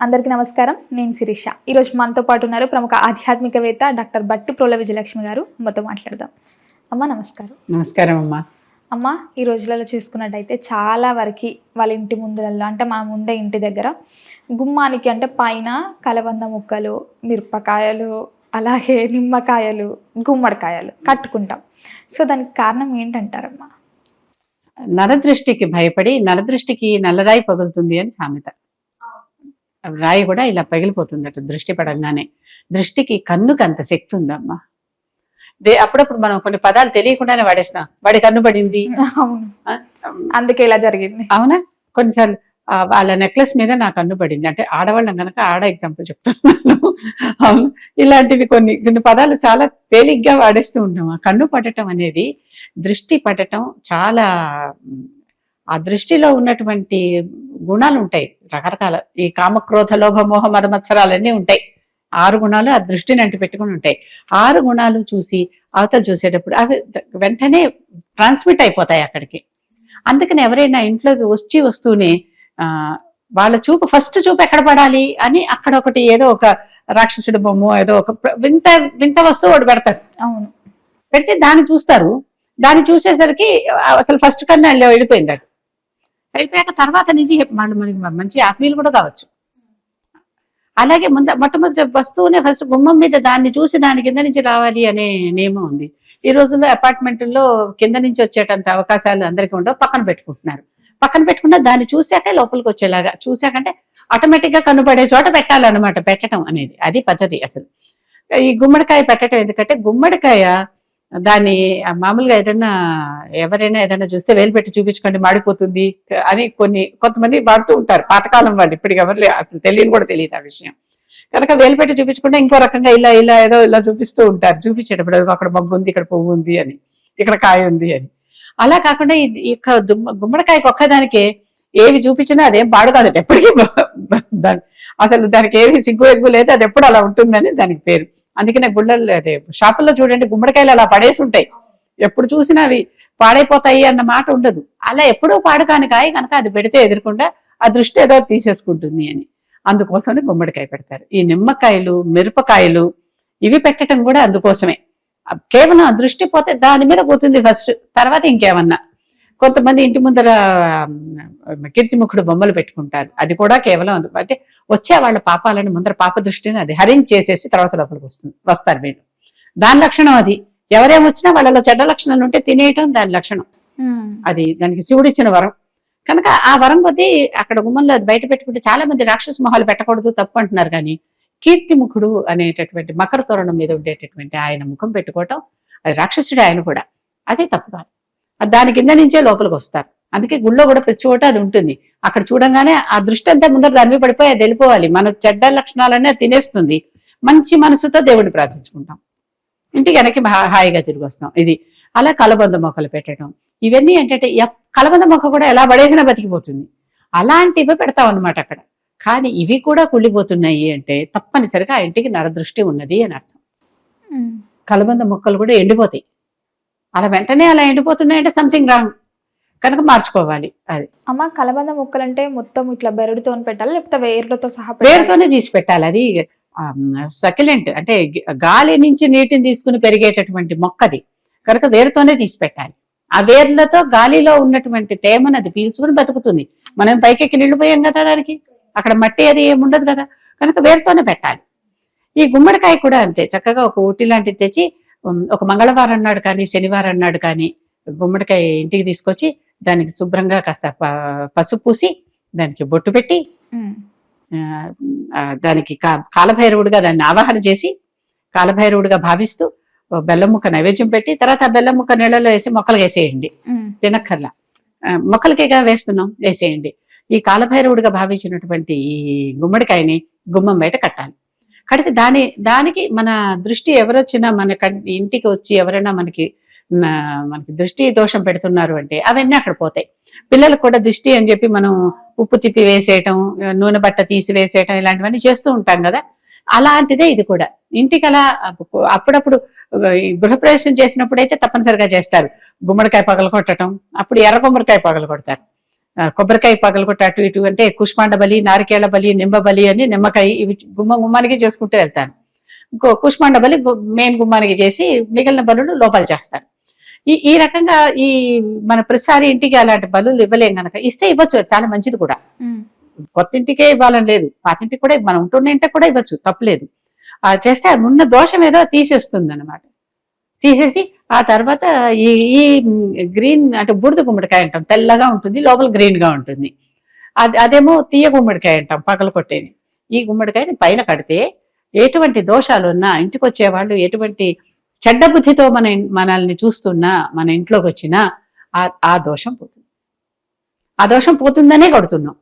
అందరికీ నమస్కారం. నేను శిరీష. ఈరోజు మనతో పాటు ఉన్నారు ప్రముఖ ఆధ్యాత్మికవేత్త డాక్టర్ బట్టి ప్రోల విజయలక్ష్మి గారు. అమ్మతో మాట్లాడదాం. అమ్మ నమస్కారం. నమస్కారం అమ్మా. అమ్మ ఈ రోజులలో చూసుకున్నట్టయితే చాలా వరకు వాళ్ళ ఇంటి ముందులలో అంటే మనం ఉండే ఇంటి దగ్గర గుమ్మానికి అంటే పైన కలబంద ముక్కలు మిరపకాయలు అలాగే నిమ్మకాయలు గుమ్మడికాయలు కట్టుకుంటాం. సో దానికి కారణం ఏంటంటారమ్మా? నరదృష్టికి భయపడి నరదృష్టికి నల్లరాయి పగులుతుంది అని సామెత. రాయి కూడా ఇలా పగిలిపోతుందట దృష్టి పడంగానే. దృష్టికి కన్నుకు అంత శక్తి ఉందమ్మా. దే అప్పుడప్పుడు మనం కొన్ని పదాలు తెలియకుండానే వాడేస్తాం. వాడి కన్ను పడింది. అందుకే ఇలా జరిగింది. అవునా? కొన్నిసార్లు వాళ్ళ నెక్లెస్ మీద నా కన్ను పడింది. అంటే ఆడవాళ్ళం కనుక ఆడ ఎగ్జాంపుల్ చెప్తున్నాను. అవును. ఇలాంటివి కొన్ని కొన్ని పదాలు చాలా తేలిగ్గా వాడేస్తూ ఉంటాం. ఆ కన్ను పడటం అనేది దృష్టి పడటం చాలా ఆ దృష్టిలో ఉన్నటువంటి గుణాలు ఉంటాయి రకరకాల ఈ కామక్రోధ లోభ మోహ మద మత్సరాలన్నీ ఉంటాయి. ఆరు గుణాలు ఆ దృష్టిని అంటి పెట్టుకుని ఉంటాయి. ఆరు గుణాలు చూసి అవతలు చూసేటప్పుడు అవి వెంటనే ట్రాన్స్మిట్ అయిపోతాయి అక్కడికి. అందుకని ఎవరైనా ఇంట్లోకి వచ్చి వస్తూనే ఆ వాళ్ళ చూపు ఫస్ట్ చూపు ఎక్కడ పడాలి అని అక్కడ ఒకటి ఏదో ఒక రాక్షసుడి బొమ్మ ఏదో ఒక వింత వింత వస్తువు ఒకటి పెడతారు. అవును. పెడితే దాన్ని చూస్తారు. దాన్ని చూసేసరికి అసలు ఫస్ట్ కన్నా వెళ్ళి- వెళ్ళిపోయింది అయిపోయాక తర్వాత నుంచి వాళ్ళు మనకి మంచి ఆత్మీయులు కూడా కావచ్చు. అలాగే ముంద మొట్టమొదటి వస్తువునే ఫస్ట్ గుమ్మం మీద దాన్ని చూసి దాని కింద నుంచి రావాలి అనే నియమం ఉంది. ఈ రోజుల్లో అపార్ట్మెంట్లో కింద నుంచి వచ్చేటంత అవకాశాలు అందరికీ ఉండవు పక్కన పెట్టుకుంటున్నారు. పక్కన పెట్టుకున్న దాన్ని చూశాక లోపలికి వచ్చేలాగా చూశాకంటే ఆటోమేటిక్గా కనుపడే చోట పెట్టాలన్నమాట పెట్టడం అనేది. అది పద్ధతి అసలు. ఈ గుమ్మడికాయ పెట్టడం ఎందుకంటే గుమ్మడికాయ దాన్ని మామూలుగా ఏదైనా ఎవరైనా ఏదైనా చూస్తే వేలు పెట్టి చూపించుకోండి మాడిపోతుంది అని కొన్ని కొంతమంది వాడుతూ ఉంటారు. పాతకాలం వాళ్ళు ఇప్పటికి ఎవరు అసలు తెలియని కూడా తెలియదు ఆ విషయం. కనుక వేలు పెట్టి చూపించుకుంటే ఇంకో రకంగా ఇలా ఇలా ఏదో ఇలా చూపిస్తూ ఉంటారు. చూపించేటప్పుడు అక్కడ మగ్గు ఉంది ఇక్కడ పువ్వు ఉంది అని ఇక్కడ కాయ ఉంది అని. అలా కాకుండా ఈ గుమ్మడికాయకి ఒక్కదానికే ఏవి చూపించినా అదేం పాడు కాదట ఎప్పటికీ దాని అసలు దానికి ఏవి సిగ్గు ఎగ్గు లేదు. అది ఎప్పుడు అలా ఉంటుందని దానికి పేరు. అందుకనే గుళ్ళల్లో అదే షాపుల్లో చూడండి గుమ్మడికాయలు అలా పడేసి ఉంటాయి. ఎప్పుడు చూసినా అవి పాడైపోతాయి అన్న మాట ఉండదు. అలా ఎప్పుడూ పాడుకాని కాయ కనుక అది పెడితే ఎదురకుండా ఆ దృష్టి ఏదో తీసేసుకుంటుంది అని. అందుకోసమే గుమ్మడికాయ పెడతారు. ఈ నిమ్మకాయలు మిరపకాయలు ఇవి పెట్టడం కూడా అందుకోసమే. కేవలం ఆ దృష్టి పోతే దాని మీద పోతుంది ఫస్ట్ తర్వాత ఇంకేమన్నా. కొంతమంది ఇంటి ముందర కీర్తిముఖుడు బొమ్మలు పెట్టుకుంటారు. అది కూడా కేవలం అంటే వచ్చే వాళ్ళ పాపాలని ముందర పాప దృష్టిని అది హరించేసేసి తర్వాత లోపలికి వస్తుంది వస్తారు వీళ్ళు. దాని లక్షణం అది. ఎవరేం వచ్చినా వాళ్ళలో చెడ్డ లక్షణాలు ఉంటే తినేయటం దాని లక్షణం. అది దానికి శివుడు ఇచ్చిన వరం. కనుక ఆ వరం కొద్దీ అక్కడ గుమ్మంలో బయట పెట్టుకుంటే చాలా మంది రాక్షస మొహాలు పెట్టకూడదు తప్పు అంటున్నారు. కానీ కీర్తిముఖుడు అనేటటువంటి మకర తోరణం మీద ఉండేటటువంటి ఆయన ముఖం పెట్టుకోవటం అది రాక్షసుడు ఆయన కూడా. అదే తప్పు కాదు. దాని కింద నుంచే లోపలికి వస్తారు. అందుకే గుళ్ళో కూడా ప్రతి చోట అది ఉంటుంది. అక్కడ చూడంగానే ఆ దృష్టి అంతా ముందర దాని మీద పడిపోయి అది వెళ్ళిపోవాలి. మన చెడ్డ లక్షణాలన్నీ అది తినేస్తుంది. మంచి మనసుతో దేవుడిని ప్రార్థించుకుంటాం. ఇంటికి వెనక్కి హాయిగా తిరిగి వస్తాం. ఇది అలా కలబంద మొక్కలు పెట్టడం. ఇవన్నీ ఏంటంటే కలబంద మొక్క కూడా ఎలా పడేసినా బతికిపోతుంది. అలాంటివి పెడతాం అన్నమాట అక్కడ. కానీ ఇవి కూడా కుళ్ళిపోతున్నాయి అంటే తప్పనిసరిగా ఆ ఇంటికి నరదృష్టి ఉన్నది అని అర్థం. కలబంద మొక్కలు కూడా ఎండిపోతాయి. అలా వెంటనే అలా ఎండిపోతున్నాయి అంటే సంథింగ్ రాంగ్ కనుక మార్చుకోవాలి అది. అమ్మ కలబంద ముక్కలు అంటే మొత్తం ఇట్లా బెరడుతో పెట్టాలి? లేకపోతే వేర్లతో సహా? వేరుతోనే తీసి పెట్టాలి. అది సకిలెంట్ అంటే గాలి నుంచి నీటిని తీసుకుని పెరిగేటటువంటి మొక్కది. కనుక వేరుతోనే తీసి పెట్టాలి. ఆ వేర్లతో గాలిలో ఉన్నటువంటి తేమను అది పీల్చుకుని బతుకుతుంది. మనం పైకెక్కి నీళ్ళు పోయాం కదా దానికి. అక్కడ మట్టి అది ఏముండదు కదా. కనుక వేరుతోనే పెట్టాలి. ఈ గుమ్మడికాయ కూడా అంతే. చక్కగా ఒక ఊటి లాంటిది తెచ్చి ఒక మంగళవారం నాడు కానీ శనివారం నాడు కానీ గుమ్మడికాయ ఇంటికి తీసుకొచ్చి దానికి శుభ్రంగా కాస్త పసుపు పూసి దానికి బొట్టు పెట్టి దానికి కా- కాలభైరవుడిగా దాన్ని ఆవాహన చేసి కాలభైరవుడిగా భావిస్తూ బెల్లం ముక్క నైవేద్యం పెట్టి తర్వాత ఆ బెల్లం ముక్క నీళ్ళలో వేసి మొక్కలు వేసేయండి. తినక్కర్లా. మొక్కలకేగా వేస్తున్నాం వేసేయండి. ఈ కాలభైరవుడిగా భావించినటువంటి ఈ గుమ్మడికాయని గుమ్మం బయట కట్టాలి. కడితే దాని దానికి మన దృష్టి ఎవరొచ్చినా మన ఇంటికి వచ్చి ఎవరైనా మనకి మనకి దృష్టి దోషం పెడుతున్నారు అంటే అవన్నీ అక్కడ పోతాయి. పిల్లలకు కూడా దృష్టి అని చెప్పి మనం ఉప్పు తిప్పి వేసేయటం నూనె బట్ట తీసి వేసేయటం ఇలాంటివన్నీ చేస్తూ ఉంటాం కదా. అలాంటిదే ఇది కూడా. ఇంటికి అలా అప్పుడప్పుడు గృహప్రవేశం చేసినప్పుడు అయితే తప్పనిసరిగా చేస్తారు. గుమ్మడికాయ పగలు కొట్టడం అప్పుడు ఎర్ర గుమ్మడికాయ పగలు కొడతారు కొబ్బరికాయ పగలగొట్టి అటు ఇటు అంటే కుష్మాండ బలి నారికేళ బలి నిమ్మ బలి అని నిమ్మకాయ ఇవి గుమ్మ గుమ్మానికి చేసుకుంటూ వెళ్తాను. ఇంకో కుష్మాండ బలి మెయిన్ గుమ్మానికి చేసి మిగిలిన బలులు లోపల చేస్తాను. ఈ ఈ రకంగా ఈ మన ప్రతిసారి ఇంటికి అలాంటి బలులు ఇవ్వలేం గనక. ఇస్తే ఇవ్వచ్చు చాలా మంచిది కూడా. కొత్త ఇంటికే ఇవ్వాలని లేదు. పాతింటికి కూడా మనం ఉంటున్న ఇంటికి కూడా ఇవ్వచ్చు తప్పలేదు. ఆ చేస్తే ఉన్న దోషం ఏదో తీసేస్తుంది అనమాట తీసేసి ఆ తర్వాత ఈ ఈ గ్రీన్ అంటే బూడిద గుమ్మడికాయ అంటాం తెల్లగా ఉంటుంది లోపల గ్రీన్గా ఉంటుంది. అది అదేమో తీయ గుమ్మడికాయ అంటాం పగల కొట్టేది. ఈ గుమ్మడికాయని పైన కడితే ఎటువంటి దోషాలు ఉన్నా ఇంటికి వచ్చేవాళ్ళు ఎటువంటి చెడ్డ బుద్ధితో మన మనల్ని చూస్తున్నా మన ఇంట్లోకి వచ్చినా ఆ ఆ దోషం పోతుంది. ఆ దోషం పోతుందనే కొడుతున్నాం.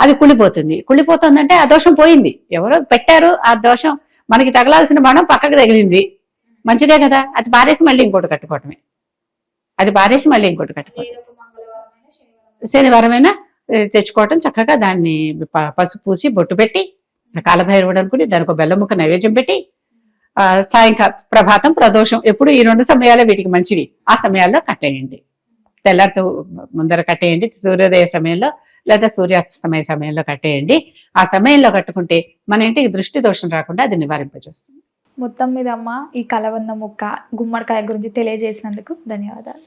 అది కుళ్ళిపోతుంది. కుళ్ళిపోతుందంటే ఆ దోషం పోయింది. ఎవరో పెట్టారు ఆ దోషం మనకి తగలాల్సిన బాణం పక్కకు తగిలింది. మంచిదే కదా? అది పారేసి మళ్ళీ ఇంకోటి కట్టుకోవటమే. అది పారేసి మళ్ళీ ఇంకోటి కట్టుకోవటం శనివారమైనా. తెచ్చుకోవటం చక్కగా దాన్ని పసుపు పూసి బొట్టు పెట్టి కాలభైరవుడు అనుకుని దానికి ఒక బెల్లం ముక్క నైవేద్యం పెట్టి ఆ, సాయంకాలం ప్రభాతం ప్రదోషం ఎప్పుడు ఈ రెండు సమయాలే వీటికి మంచివి. ఆ సమయాల్లో కట్టేయండి. తెల్లారితో ముందర కట్టేయండి సూర్యోదయ సమయంలో లేదా సూర్యాస్తమయ సమయంలో కట్టేయండి. ఆ సమయంలో కట్టుకుంటే మన ఇంటికి దృష్టి దోషం రాకుండా అది నివారింపజేస్తుంది. మొత్తం మీద అమ్మ ఈ కలవంద ముక్క గుమ్మడికాయ గురించి తెలియజేసినందుకు ధన్యవాదాలు.